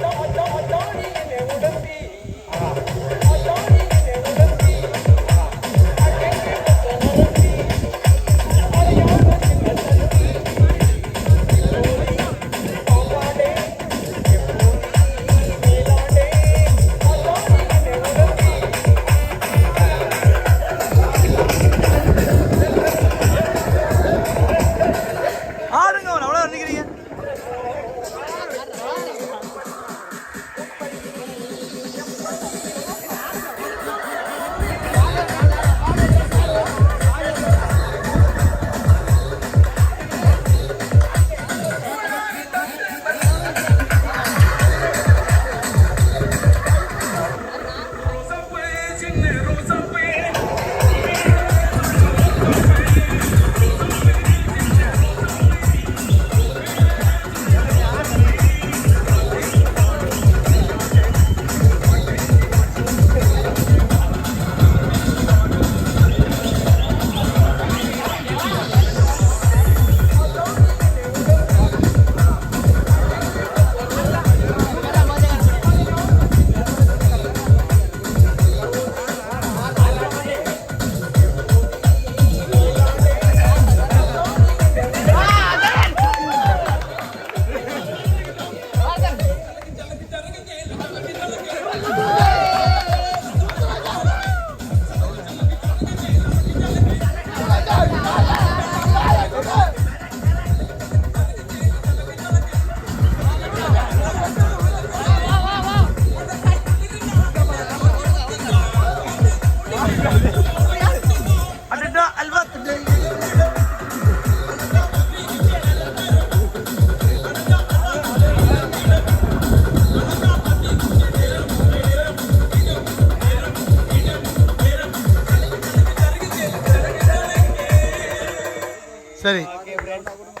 đồng.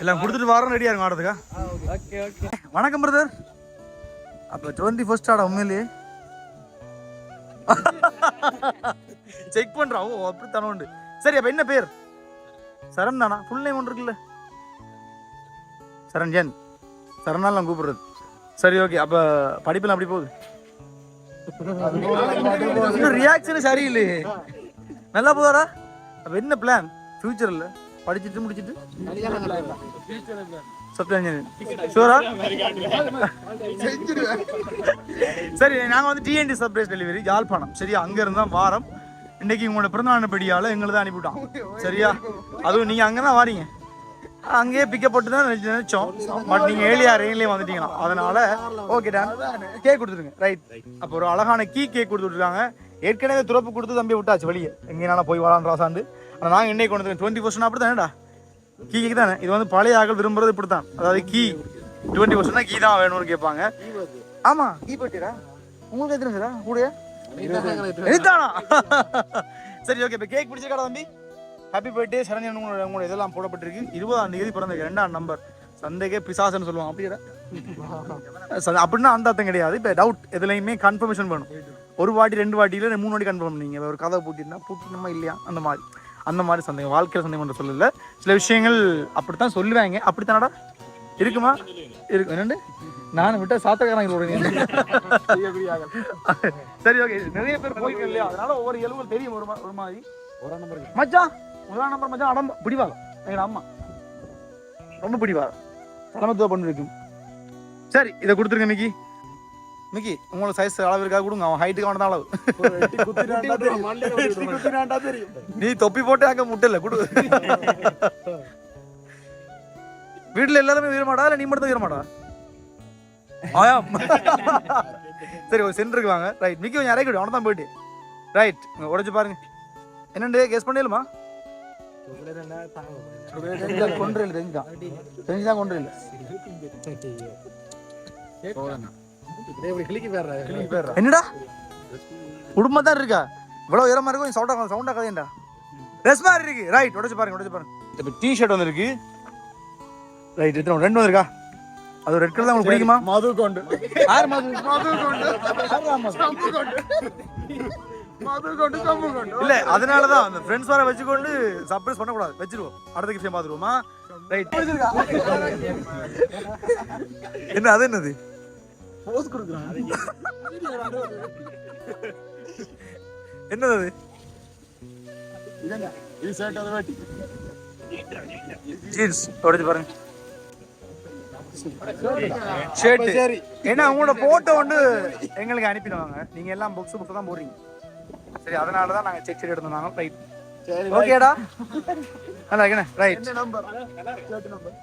எல்லாம் கொடுத்துட்டு வரோம் ரெடியா இருக்கும் ஆடுறதுக்கா ஓகே ஓகே வணக்கம் பிரதர் அப்போ டுவெண்ட்டி ஃபர்ஸ்ட் ஆட உண்மையிலேயே. செக் பண்றா. ஓ அப்படி தானே உண்டு. சரி அப்ப என்ன பேர்? சரண் தானா? ஃபுல் நேம் ஒன்று இருக்குல்ல. சரண்ஜன் சரணால் நான் கூப்பிடுறது. சரி ஓகே அப்ப படிப்பெல்லாம் அப்படி போகுது? ரியாக்ஷன் சரியில்லையே. நல்லா போதாடா அப்ப என்ன பிளான் ஃபியூச்சர்ல படிச்சுட்டு முடிச்சிட்டு சாஃப்ட்வேர் ஷூரா சரி நாங்க வந்து டிஎன்டி சர்ப்ரைஸ் டெலிவரி யாழ்ப்பாணம். சரியா? அங்க இருந்தா வாரம். இன்னைக்கு உங்களோட பிறந்தநாள் படியால எங்களை தான் அனுப்பிவிட்டான். சரியா? அதுவும் நீங்க அங்க தான் வாரீங்க. அங்கேயே பிக்கப் போட்டு தான் நினைச்சு- நினைச்சோம். பட் நீங்க ஏழியா ரெயின்லயே வந்துட்டீங்களா? அதனால ஓகே டான் கேக் கொடுத்துருங்க. ரைட் அப்போ ஒரு அழகான கீ கேக் கொடுத்துருக்காங்க ஏற்கனவே துறப்பு கொடுத்து தம்பி விட்டாச்சு வெளியே. எங்கேனால போய் வரான் ராசாண்டு. ஆனால் நாங்கள் என்னைக்கு கொண்டு வந்து டுவெண்ட்டி பர்சன்ட் அப்படி தானேடா கீ கேக் தானே? இது வந்து பழைய ஆக்கள் விரும்புறது இப்படி தான் அதாவது கீ. டுவெண்ட்டி பர்சன்ட் கீ தான் வேணும்னு கேட்பாங்க. ஆமா. கீ பட்டிடா உங்களுக்கு எத்தனை சாரா கூடயா? இதுதானா சரி ஓகே இப்போ கேக் பிடிச்சிருக்காடா தம்பி. ஹாப்பி பர்த்டே சரண்யன் உங்களோட உங்களோட இதெல்லாம் போடப்பட்டிருக்கு. இருபதாம் தேதி பிறந்த ரெண்டாம் நம்பர் சந்தைக்கே பிசாசன்னு சொல்லுவாங்க. அப்படியா சரி, அப்படின்னா அந்த அர்த்தம் கிடையாது. இப்போ டவுட் எதுலையுமே கன்ஃபர்மேஷன் வேணும். ஒரு வாட்டி ரெண்டு வாட்டியில் மூணு வாட்டி கன்ஃபார்ம் பண்ணீங்க. ஒரு கதை பூட்டிருந்தா பூட்டணுமா இல்லையா? அந்த மாதிரி. அந்த மாதிரி சந்தேகம் வாழ்க்கையில் சந்தேகம் பண்ணுற சொல்லல. சில விஷயங்கள் அப்படித்தான் சொல்லுவாங்க. அப்படித்தானடா? இருக்குமா? இருக்கு. என்னண்டு? நான் விட்ட சாத்தக்காரங்க சரி ஓகே நிறைய பேர் போயிருக்கேன் இல்லையா? அதனால ஒவ்வொரு எலும்பு தெரியும் ஒரு ஒரு மாதிரி. மச்சான் முதலாம் நம்பர் மச்சான் அடம் பிடிவாங்க எங்க அம்மா. ரொம்ப பிடிவாங்க தலைமத்துவ பண்ணி இருக்கும் சரி இதை கொடுத்துருங்க மிக்கி மிக்கி உங்களோட சைஸ் அளவு இருக்கா கொடுங்க அவன் ஹைட்டுக்கு அவன் அளவு நீ தொப்பி போட்டு அங்க முட்டல குடு வீட்டுல எல்லாருமே வீரமாடா இல்ல நீ மட்டும் வீரமாடா ஆயாம் சரி ஒரு சென்டருக்கு வாங்க ரைட் மிக்கி கொஞ்சம் இறக்கி அவனை தான் போயிட்டு ரைட் உடைச்சு பாருங்க என்னண்டு கெஸ் பண்ணிடலுமா கொண்டு இல்லை தெரிஞ்சுதான் தெரிஞ்சுதான் கொண்டு இல்லை என்னடா குடும்பம் தான் இருக்கா இவ்வளோ உயரமா இருக்கும் சவுண்டா சவுண்டா கதையண்டா. ட்ரெஸ் மாதிரி இருக்கு. ரைட் உடைச்சு பாருங்க உடைச்சு பாருங்க. இப்போ டி ஷர்ட் வந்திருக்கு. ரைட் எத்தனை ரெண்டு வந்திருக்கா? அது ரெட் கலர் உங்களுக்கு பிடிக்குமா? மது கொண்டு யார் மது? மது கொண்டு சம்பு கொண்டு மது கொண்டு சம்பு கொண்டு இல்ல அதனால தான் அந்த ஃப்ரெண்ட்ஸ் வர வச்சுக்கொண்டு சர்ப்ரைஸ் பண்ணக்கூடாது. வச்சிருவோம். அடுத்த விஷயம் பார்த்துருவோமா? ரைட் என்ன அது என்னது? போஸ் கொடுக்குறான். என்னது அது? இது ஷர்ட் அதை வேட்டி ஜீன்ஸ் உடைச்சு பாருங்க. ஷர்ட் சரி. ஏன்னா உங்களோட போட்டோ வந்து எங்களுக்கு அனுப்பிடுவாங்க. நீங்க எல்லாம் புக்ஸ் புக்ஸ் தான் போடுறீங்க. சரி அதனால தான் நாங்க செக் செக் எடுத்துருந்தாங்க ரைட் சரி ஓகேடா நல்லா இருக்கேண்ணே. ரைட் என்ன நம்பர் ஷர்ட் நம்பர்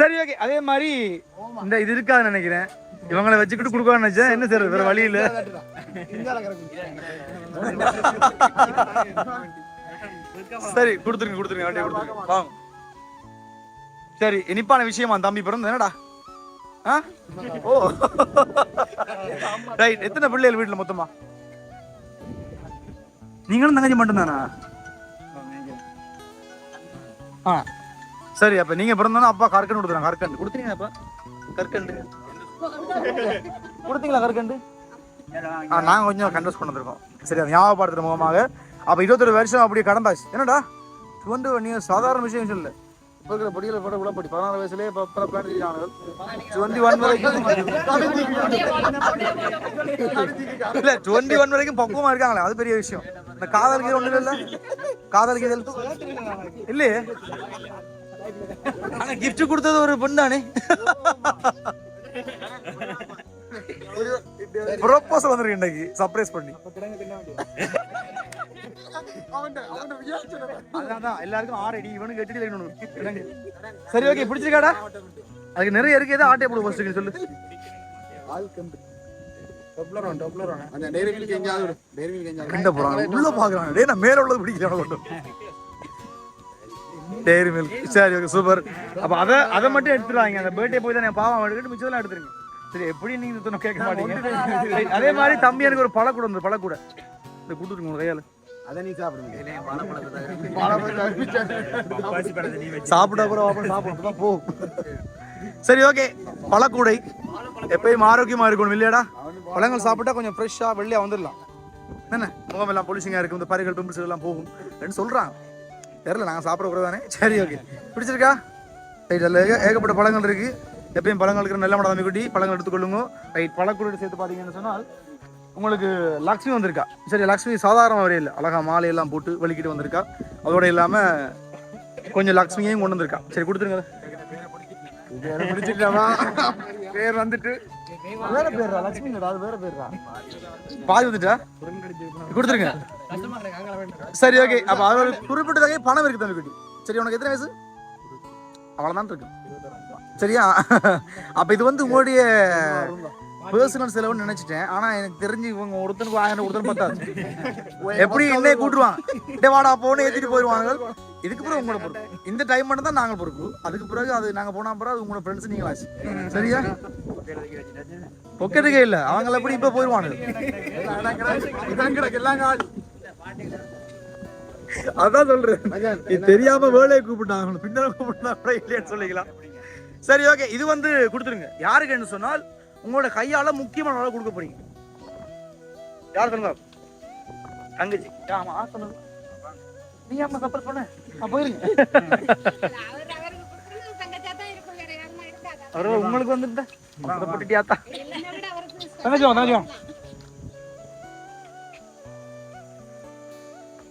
சரி ஓகே. அதே மாதிரி இந்த இது இருக்காதுன்னு நினைக்கிறேன். இவங்களை வச்சுக்கிட்டு கொடுக்கணும்னு நினைச்சேன். என்ன சார் வேற வழி இல்ல? சரி கொடுத்துருங்க கொடுத்துருங்க. அப்படியே கொடுத்துருங்க. வாங்க. சரி இனிப்பான விஷயமா தம்பி பிறந்து என்னடா? ஆ? ஓ. ரைட் எத்தனை பிள்ளைகள் வீட்டுல மொத்தமா? நீங்களும் தங்கச்சி மட்டும்தானா? ஆ. சரி அப்ப நீங்க பிறந்தோன்னா அப்பா கற்கண்டு கொடுத்துறாங்க கற்கண்டு. கொடுத்தீங்க அப்பா? கற்கண்டு. கொடுத்தீங்களா கற்கண்டு? ஆ நாங்க கொஞ்சம் கண்டஸ் கொண்டு வந்திருக்கோம் சரி அது ஞாபகப்படுத்துற முகமாக. அப்ப இருபத்தொரு வருஷம் அப்படியே கடந்தாச்சு. என்னடா? டுவெண்ட்டி ஒன் இயர்ஸ் சாதாரண விஷயம் இல்லை. இப்போ இருக்கிற படியில போட. உடப்படி பதினாறு வயசுலயே இப்போ இப்போ பிளான் இருக்காங்க. டுவெண்ட்டி ஒன் வரைக்கும் இல்ல டுவெண்ட்டி ஒன் வரைக்கும் பக்குவமா இருக்காங்களே அது பெரிய விஷயம். இந்த காதலுக்கு ஒண்ணு இல்ல? காதலுக்கு இது இல்லையே? ஆனா கிஃப்ட் கொடுத்தது ஒரு பொண்ணானே. ப்ரோபோசல் வந்திருக்கு இன்னைக்கு சர்ப்ரைஸ் பண்ணி. எல்லாருக்கும் ஆறு அடி இவனு கட்டி வைக்கணும் சரி ஓகே பிடிச்சிருக்காடா? அதுக்கு நிறைய இருக்கு. ஏதோ ஆட்டை போடு ஃபர்ஸ்ட் சொல்லு. மேல உள்ளது பிடிக்கல டேரி மில்க் சரி ஓகே சூப்பர் அப்ப அத அத மட்டும் எடுத்துறாங்க அந்த பர்த்டே போய் தான் பாவம் எடுத்துட்டு மிச்சதெல்லாம் எடுத்துருங்க. சரி எப்படி நீங்க கேட்க மாட்டீங்க? அதே மாதிரி தம்பி எனக்கு ஒரு பழக்கூட வந்து பழக்கூட. இந்த கொடுத்துருங்க உங்க கையால. அதை நீ சாப்பிடுங்க. சாப்பிட கூட வாப்பா சாப்பிட தான் போகும் சரி ஓகே பழக்கூடை. எப்பயும் ஆரோக்கியமா இருக்கணும் இல்லையாடா? பழங்கள் சாப்பிட்டா கொஞ்சம் ஃப்ரெஷ்ஷா வெள்ளையா வந்துடலாம். என்ன முகம் எல்லாம் பொலிசிங்கா இருக்கும் இந்த பறிகள் பிம்பிள்ஸ் எல்லாம் போகும். அப்படின்னு சொல்றாங்க தெரியல நாங்க சாப்பிட கூட தானே சரி ஓகே பிடிச்சிருக்கா? ரைட் அதில் ஏக ஏகப்பட்ட பழங்கள் இருக்கு. எப்பயும் பழங்கள் இருக்கிற நல்ல மடம் குட்டி பழங்கள் எடுத்துக்கொள்ளுங்க. ரைட் பழக்கூட சேர்த்து பார்த்தீங்கன்னு சொன்னால் உங்களுக்கு லக்ஷ்மி வந்திருக்கா. சரி லக்ஷ்மி சாதாரண வரையில். அழகா மாலையெல்லாம் போட்டு வெளிக்கிட்டு வந்திருக்கா. அதோட இல்லாம கொஞ்சம் லக்ஷ்மியையும் கொண்டு வந்திருக்கா. சரி கொடுத்துருங்க. பேர் வந்துட்டு. வேற லக்ஷ்மி அது வேற பேர்ரா? பாதி வந்துட்டா? கொடுத்துருங்க. சரி ஓகே அப்ப அது ஒரு குறிப்பிட்ட தொகை பணம் இருக்கு தம்பி குட்டி. சரி உனக்கு எத்தனை வயசு? அவ்வளவுதான் இருக்கு. சரியா? அப்ப இது வந்து உங்களுடைய பர்சனல் செலவுன்னு நினைச்சிட்டேன். ஆனா எனக்கு தெரிஞ்சு இவங்க ஒருத்தனுக்கு ஆயிரம் ஒருத்தன் பத்தாது எப்படி என்னைய கூட்டுருவாங்க? டே வாடா போன்னு ஏத்திட்டு போயிடுவாங்க இதுக்கு பிறகு உங்களோட பொறுப்பு. இந்த டைம் மட்டும் தான் நாங்க பொறுப்பு. அதுக்கு பிறகு அது நாங்க போனா பிறகு அது உங்களோட ஃப்ரெண்ட்ஸ் நீங்களாச்சு. சரியா? பொக்கெட்டுக்கே இல்ல. அவங்க எப்படி இப்ப போயிடுவானுங்க அதான் சொல்றேன். தெரியாம வேலையை கூப்பிட்டாங்க. பின்னால கூப்பிட்டா கூட இல்லைன்னு சொல்லிக்கலாம். சரி ஓகே இது வந்து கொடுத்துருங்க. யாருக்குன்னு சொன்னால் உங்களோட கையால முக்கியமான அளவு கொடுக்க போறீங்க. யார் சொல்லுங்க? தங்கச்சி. ஆமா சொன்னது நீ அம்மா சப்போர்ட் பண்ண? நான் போயிருங்க. அவர் உங்களுக்கு வந்துட்டா? போட்டுட்டியாத்தா என்னை விட அவருக்கு தங்கச்சி வாங்க, தங்கச்சி வாங்க.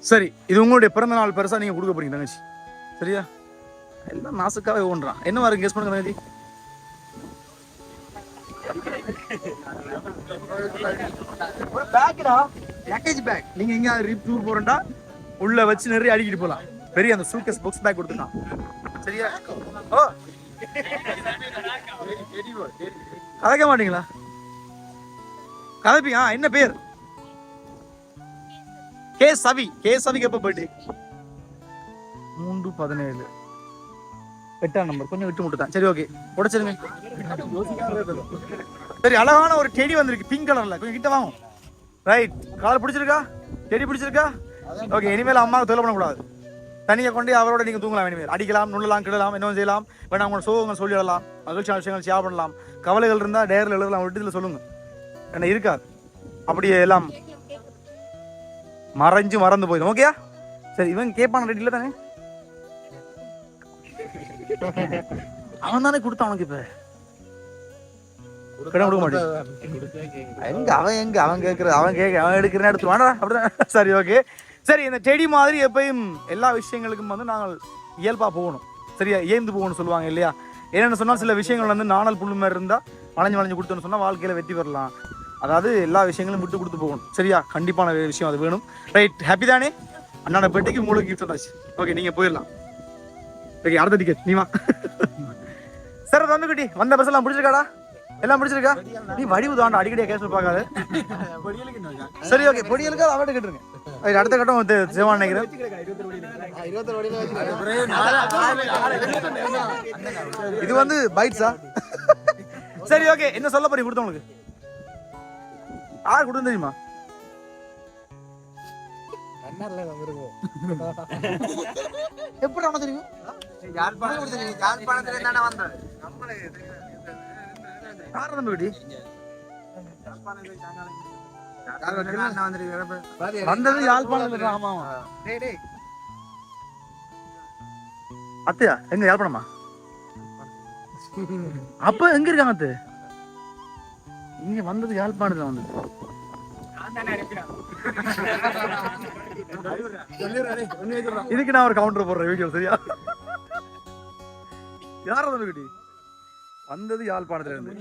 சரி இது உங்களுடைய பிறந்த நாள் பெருசா நீங்க கொடுக்க போறீங்க தங்கச்சி. சரியா? எல்லாம் நாசுக்காவே ஓன்றான் என்ன வரும் கெஸ் பண்ணுங்க தங்கச்சி? ஒரு பேக்கடா லக்கேஜ் பேக் நீங்க எங்க ரிப் டூர் போறேன்டா உள்ள வச்சு நிறைய அடிக்கிட்டு போலாம். பெரிய அந்த சூட்கேஸ் பாக்ஸ் பேக் கொடுத்துட்டான். சரியா? ஓ. கதைக்க மாட்டீங்களா? கதைப்பீங்க என்ன பேர்? கே சவி. கே சவிக்கு எப்போ போயிட்டு மூன்று பதினேழு. எட்டாம் நம்பர் கொஞ்சம் விட்டு முட்டு தான் சரி ஓகே உடைச்சிருங்க. சரி அழகான ஒரு செடி வந்திருக்கு பிங்க் கலர்ல கொஞ்சம் கிட்ட வாங்க. ரைட் கால் பிடிச்சிருக்கா? செடி பிடிச்சிருக்கா? ஓகே இனிமேல் அம்மாவை தொலை பண்ணக்கூடாது. தனியை கொண்டு அவரோட நீங்கள் தூங்கலாம் இனிமேல். அடிக்கலாம் நுள்ளலாம் கிடலாம் என்ன செய்யலாம். வேணா உங்களோட சோகங்கள் சொல்லிடலாம் மகிழ்ச்சியான விஷயங்கள் ஷேர் பண்ணலாம். கவலைகள் இருந்தால் டேரில் எழுதலாம். விட்டுதில் சொல்லுங்க. என்ன இருக்காது. அப்படியே எல்லாம் மறைஞ்சு மறந்து போயிடும். ஓகேயா சரி இவன் கேட்பான் ரெடி இல்லை தானே அவன் தானே கொடுத்தான் அவனுக்கு இப்போ. கிட்ட கொடுக்க மாட்டேன். எங்க அவன் எங்க அவன் கேட்கறது? அவன் கேட்க அவன் எடுக்கிறேன் எடுத்து வாடா அப்படிதான். சரி ஓகே சரி இந்த செடி மாதிரி எப்பயும் எல்லா விஷயங்களுக்கும் வந்து நாங்கள் இயல்பா போகணும். சரியா? ஏந்து போகணும்னு சொல்லுவாங்க இல்லையா? என்னென்னு சொன்னால் சில விஷயங்கள் வந்து நாணல் புல்லு மாதிரி இருந்தால் வளைஞ்சு வளைஞ்சு கொடுத்தோன்னு சொன்னால் வாழ்க்கையில் வெற்றி பெறலாம். அதாவது எல்லா விஷயங்களும் விட்டு கொடுத்து போகணும். சரியா? கண்டிப்பான விஷயம் அது வேணும். ரைட் ஹாப்பி தானே? அண்ணாட பெட்டிக்கு உங்களுக்கு கிஃப்ட் வந்தாச்சு ஓகே நீங்கள் போயிடலாம். ஓகே அடுத்த டிக்கெட் நீ வா. சார் தம்பிக்குட்டி வந்த பஸ் எல்லாம் பிடிச்சிருக்காடா? எல்லாம் முடிச்சிருக்கா? நீ வடிவு தாண்டா அடிக்கடி கேஸ் பார்க்காத சரி ஓகே பொடியலுக்கு அவட்ட கேட்டுருங்க. அடுத்த கட்டம் வந்து சிவான் நினைக்கிறேன். இது வந்து பைட்ஸா? சரி ஓகே என்ன சொல்ல போறீங்க கொடுத்தவங்களுக்கு யார் கொடுத்து தெரியுமா? எப்படி அவன தெரியும்? யார் தம்பி குட்டி வந்தது யாழ்ப்பாணம் ஆமா. அத்தையா எங்க யாழ்ப்பாணமா? அப்ப எங்க இருக்காங்க அத்து? இங்க வந்தது யாழ்ப்பாணத்துல வந்து. இதுக்கு நான் ஒரு கவுண்டர் போடுறேன் வீடியோ சரியா? யார் அந்த குட்டி வந்தது யாழ்ப்பாணத்துல இருந்து.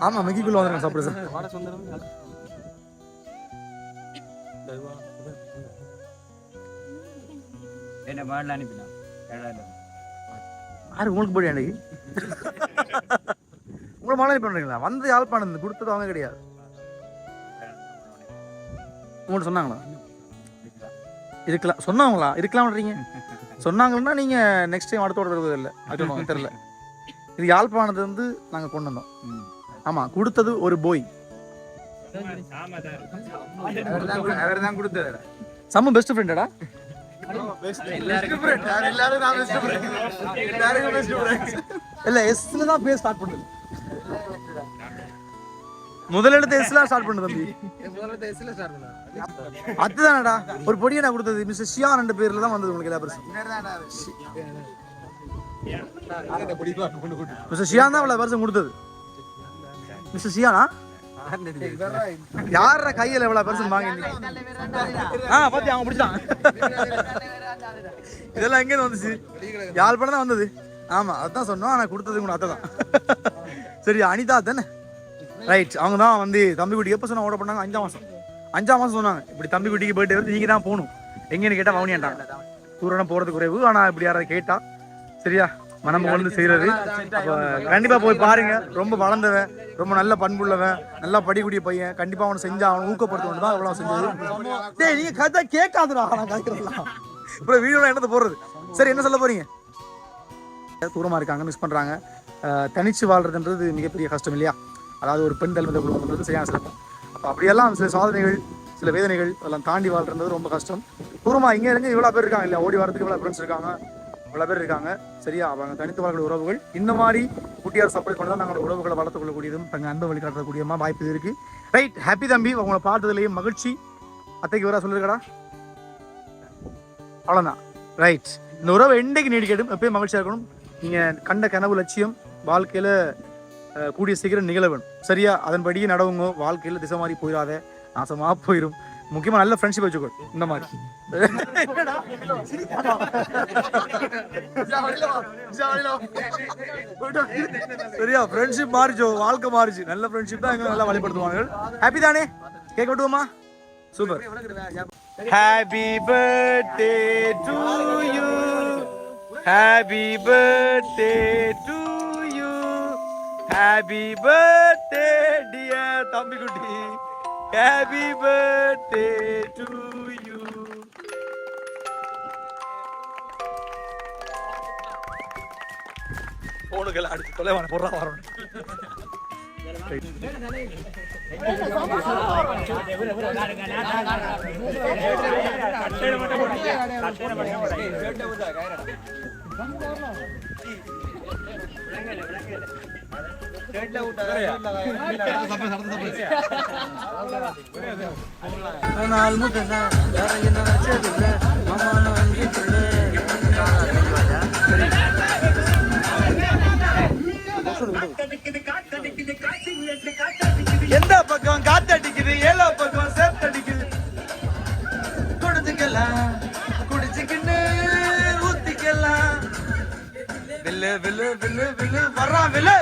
ஆமா மெக்கிக்குள்ள சார். என்ன மாடல அனுப்பினா? யாரு உங்களுக்கு போடி அன்னைக்கு? உங்களை மழை பண்றீங்களா? வந்து யாழ்ப்பாணம் கொடுத்தது அவங்க கிடையாது. உங்கள்ட்ட சொன்னாங்களா? இருக்கலாம். சொன்னாங்களா? இருக்கலாம்ன்றீங்க. சொன்னாங்கன்னா நீங்க நெக்ஸ்ட் டைம் அடுத்த வருது இல்லை அது தெரியல. இது யாழ்ப்பாணத்து வந்து நாங்க கொண்டு வந்தோம். ஆமா கொடுத்தது ஒரு போய். அவர் தான் கொடுத்தாரு சம்ம பெஸ்ட் ஃப்ரெண்டடா இல்ல எஸ்ல தான் பேர் ஸ்டார்ட் பண்ணுது. முதல் எஸ்ல ஸ்டார்ட் பண்ணுது தம்பி. அதுதானடா. ஒரு பொடியை நான் கொடுத்தது. மிஸ்டர் ஷியா ரெண்டு பேர்ல தான் வந்தது உங்களுக்கு எல்லா பெருசு மிஸ்டர் ஷியா தான் அவ்வளவு பெருசு கொடுத்தது. மிஸ்டர் ஷியானா? யார கையில எவ்வளவு பெருசு வாங்கி ஆ பாத்தி அவங்க பிடிச்சான் இதெல்லாம் எங்க இருந்து வந்துச்சு? யாழ்ப்பாணம் தான் வந்தது. ஆமா அதான் சொன்னோம் ஆனா கொடுத்தது கூட அத்தை தான் சரி அனிதா தானே? ரைட் அவங்க தான் வந்து தம்பி குட்டி எப்போ சொன்னா ஓட பண்ணாங்க? அஞ்சாம் மாசம். அஞ்சாம் மாசம் சொன்னாங்க. இப்படி தம்பி குட்டிக்கு பர்த்டே வந்து நீங்க தான் போகணும். எங்கன்னு கேட்டா வவுனியாண்டாங்க தூரம் போறது குறைவு ஆனா இப்படி யாராவது கேட்டா சரியா? மனம் வந்து செய்யறது அப்ப கண்டிப்பா போய் பாருங்க. ரொம்ப வளர்ந்தவன் ரொம்ப நல்ல பண்புள்ளவன் நல்லா படிக்கூடிய பையன். கண்டிப்பா அவனை செஞ்சா அவனை ஊக்கப்படுத்தணும் தான் அவ்வளவு செஞ்சது. டேய் நீங்க கதை கேட்காதுடா நான் கேட்கறதுலாம் இப்போ வீடியோல என்னது போடுறது. சரி என்ன சொல்ல போறீங்க? தூரமா இருக்காங்க மிஸ் பண்றாங்க. அஹ் தனிச்சு வாழ்றதுன்றது மிகப்பெரிய கஷ்டம் இல்லையா? அதாவது ஒரு பெண் தலைமை குடும்பம்ன்றது சரியான சிறப்பம் அப்போ அப்படியெல்லாம் சில சாதனைகள் சில வேதனைகள் அதெல்லாம் தாண்டி வாழ்றது ரொம்ப கஷ்டம். தூரமா இங்க இருந்து இவ்வளவு பேர் இருக்காங்க இல்லையா? ஓடி வரதுக்கு இவ்வளவு ஃப்ரெண்ட்ஸ் இருக்காங்க. பல பேர் இருக்காங்க. சரியா? அவங்க தனித்து வாழக்கூடிய உறவுகள். இந்த மாதிரி குட்டியார் சப்போர்ட் பண்ணி தான் நாங்கள் உறவுகளை வளர்த்துக்கொள்ளக்கூடியதும் தங்க அன்பை வழிகாட்டக்கூடியமா வாய்ப்பு இருக்கு. ரைட் ஹாப்பி தம்பி. உங்களை பார்த்ததுலேயும் மகிழ்ச்சி. அத்தைக்கு வரா சொல்லிருக்கடா? அவ்வளோதான் ரைட் இந்த உறவு என்றைக்கு நீடிக்கட்டும்? எப்பயும் மகிழ்ச்சியாக இருக்கணும். நீங்கள் கண்ட கனவு லட்சியம் வாழ்க்கையில் கூடிய சீக்கிரம் நிகழ வேணும். சரியா? அதன்படியே நடவுங்க. வாழ்க்கையில் திசை மாதிரி போயிடாத நாசமாக போயிடும் முக்கியமாக நல்ல ஃப்ரெண்ட்ஷிப் வச்சுக்கோ இந்த மாதிரி சரியா ஃப்ரெண்ட்ஷிப் மாறிச்சோ வாழ்க்கை மாறிச்சு நல்ல ஃப்ரெண்ட்ஷிப் தான் எங்களை நல்லா வழிபடுத்துவாங்க ஹாப்பி தானே cake விட்டுவோமா super happy birthday to you happy birthday to you happy birthday dear தம்பி குட்டி ஹாப்பி பர்த்டே டு யூ போனுகள் அடிச்சு தொலைவான பொருளா வரணும் நாள் முட்டை வேற என்ன வச்சதில்லை மாமான வங்கிட்டுள்ளே எந்த பக்கம் காத்தடிக்குது ஏழா பக்கம் சேர்த்தடிக்குது. குடிச்சுக்கலாம் குடிச்சுக்கின்னு ஊத்திக்கலாம். வில்லு வில்லு வில்லு வில்லு வர்றான் வில்லு.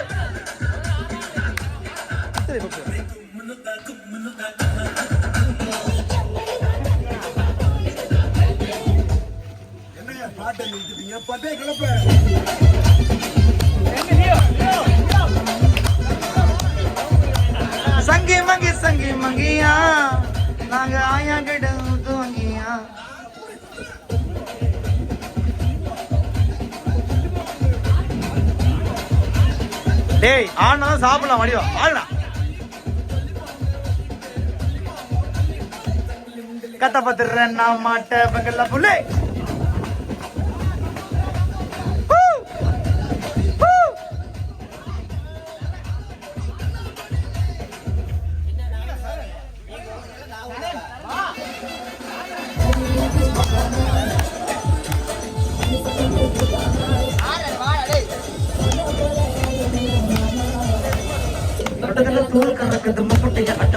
சங்கி மங்கி சங்கி மங்கியா. நாங்க ஆயா கிட்ட ஊத்துவங்கியா டேய் ஆனா சாப்பிடலாம் வடிவா ஆடுடா. கத்த பத்துறேன் நான் மாட்ட பங்கல்ல புள்ளே ஹூ! ஹூ! எட்டத்துக்கு தூள் கறக்குது முப்பட்டியா அட்ட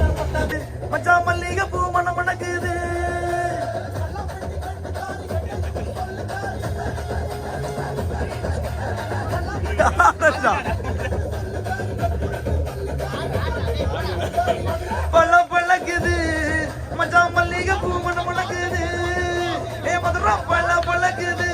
இல்லையா மச்சா மல்லிகை பூ மனம் மணக்குது. யாரடா? பல்ல பல்லக்குது மல்லிகை பூ மணம் மணக்குது. ஏ மதுரம் பல்ல பல்லக்குது